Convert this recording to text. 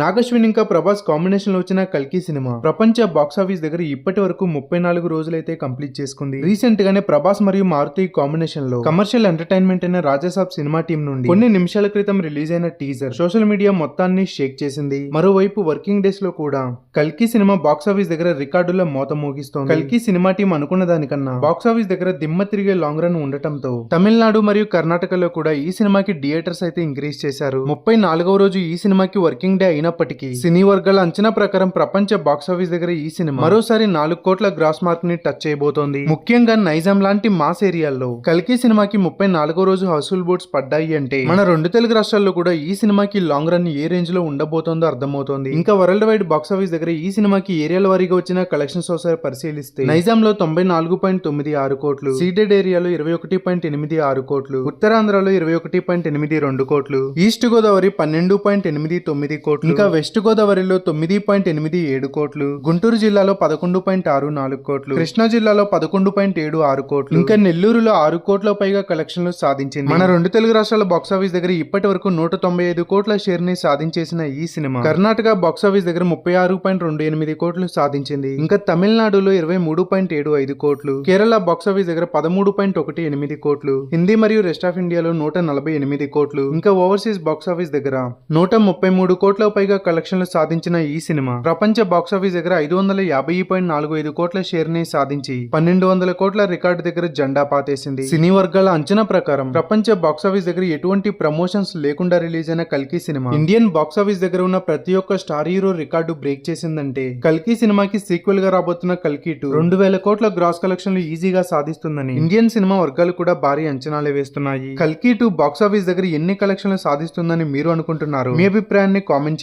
నాగశ్విన్ ఇంకా ప్రభాస్ కాంబినేషన్లో వచ్చిన కల్కి సినిమా. ప్రపంచ బాక్స్ ఆఫీస్ దగ్గర ఇప్పటి వరకు ముప్పై నాలుగు రోజులైతే కంప్లీట్ చేసుకుంది. రీసెంట్ గానే ప్రభాస్ మరియు మారుతి కాంబినేషన్లో కమర్షియల్ ఎంటర్టైన్మెంట్ అయిన రాజాసాబ్ సినిమా టీం నుండి కొన్ని నిమిషాల క్రితం రిలీజ్ అయిన టీజర్ సోషల్ మీడియా మొత్తాన్ని షేక్ చేసింది. మరోవైపు వర్కింగ్ డేస్లో కూడా కల్కి సినిమా బాక్స్ ఆఫీస్ దగ్గర రికార్డుల మోత మోగిస్తోంది. కల్కి సినిమా టీం అనుకున్న దానికన్నా బాక్స్ ఆఫీస్ దగ్గర దిమ్మ తిరిగే లాంగ్ రన్ ఉండటంతో తమిళనాడు మరియు కర్ణాటకలో కూడా ఈ సినిమాకి థియేటర్స్ అయితే ఇంక్రీజ్ చేశారు. ముప్పై నాలుగవ రోజు ఈ సినిమాకి వర్కింగ్ డే అయినప్పటికీ సినీ వర్గాల అంచనా ప్రకారం ప్రపంచ బాక్స్ ఆఫీస్ దగ్గర ఈ సినిమా మరోసారి నాలుగు కోట్ల గ్రాస్ మార్క్ని టచ్ చేయబోతోంది. ముఖ్యంగా నైజాం లాంటి మాస్ ఏరియాల్లో కల్కి సినిమాకి ముప్పై నాలుగో రోజు హౌస్ఫుల్ బోర్డ్స్ పడ్డాయి అంటే మన రెండు తెలుగు రాష్ట్రాల్లో కూడా ఈ సినిమాకి లాంగ్ రన్ ఏ రేంజ్లో ఉండబోతోందో అర్థమవుతోంది. ఇంకా వరల్డ్ వైడ్ బాక్స్ ఆఫీస్ దగ్గర ఈ సినిమాకి ఏరియాల వారీగా వచ్చిన కలెక్షన్స్ ఒకసారి పరిశీలిస్తే నైజాం లో తొంభై నాలుగు పాయింట్ తొమ్మిది ఆరు కోట్లు సీడెడ్ ఏరియాలో ఇరవై ఒకటి పాయింట్ ఎనిమిది ఆరు కోట్లు ఉత్తరాంధ్రలో ఇరవై ఒకటి పాయింట్ ఎనిమిది రెండు కోట్లు ఈస్ట్ గోదావరి పన్నెండు పాయింట్ ఎనిమిది తొమ్మిది కోట్లు ఇంకా వెస్ట్ గోదావరిలో తొమ్మిది పాయింట్ ఎనిమిది ఏడు కోట్లు గుంటూరు జిల్లాలో పదకొండు పాయింట్ ఆరు నాలుగు కోట్లు కృష్ణా జిల్లాలో పదకొండు పాయింట్ ఏడు ఆరు కోట్లు. ఇంకా నెల్లూరులో ఆరు కోట్ల పైగా కలెక్షన్లు సాధించింది. మన రెండు తెలుగు రాష్ట్రాల బాక్స్ ఆఫీస్ దగ్గర ఇప్పటి వరకు నూట తొంభై ఐదు కోట్ల షేర్ని సాధించేసిన ఈ సినిమా. కర్ణాటక బాక్స్ ఆఫీస్ దగ్గర ముప్పై ఆరు పాయింట్ రెండు ఎనిమిది కోట్లు సాధించింది. ఇంకా తమిళనాడులో ఇరవై మూడు పాయింట్ ఏడు ఐదు కోట్లు కేరళ బాక్స్ ఆఫీస్ దగ్గర పదమూడు పాయింట్ ఒకటి ఎనిమిది కోట్లు హిందీ మరియు రెస్ట్ ఆఫ్ ఇండియాలో నూట నలభై ఎనిమిది కోట్లు. ఇంకా ఓవర్సీస్ బాక్స్ ఆఫీస్ దగ్గర నూట ముప్పై మూడు కోట్ల పైగా కలెక్షన్లు సాధించిన ఈ సినిమా ప్రపంచ బాక్స్ ఆఫీస్ దగ్గర ఐదు వందల యాభై పాయింట్ నాలుగు ఐదు కోట్ల షేర్ని సాధించి పన్నెండు వందల కోట్ల రికార్డు దగ్గర జెండా పాతేసింది. సినీ వర్గాల అంచనా ప్రకారం ప్రపంచ బాక్స్ ఆఫీస్ దగ్గర ఎటువంటి ప్రమోషన్స్ లేకుండా రిలీజ్ అయిన కల్కి సినిమా. ఇండియన్ బాక్స్ ఆఫీస్ దగ్గర ఉన్న ప్రతి ఒక్క స్టార్ హీరో రికార్డు బ్రేక్ చేసిందంటే కల్కి సినిమాకి సీక్వెల్గా రాబోతున్న కల్కి టూ రెండు వేల కోట్ల గ్రాస్ కలెక్షన్లు ఈజీగా సాధిస్తుందని ఇండియన్ సినిమా వర్గాలు కూడా భారీ అంచనాలే వేస్తున్నాయి. కల్కి టూ బాక్స్ ఆఫీస్ దగ్గర ఎన్ని కలెక్షన్లు సాధిస్తుందని మీరు అనుకుంటున్నారు? మీ అభిప్రాయాన్ని కామెంట్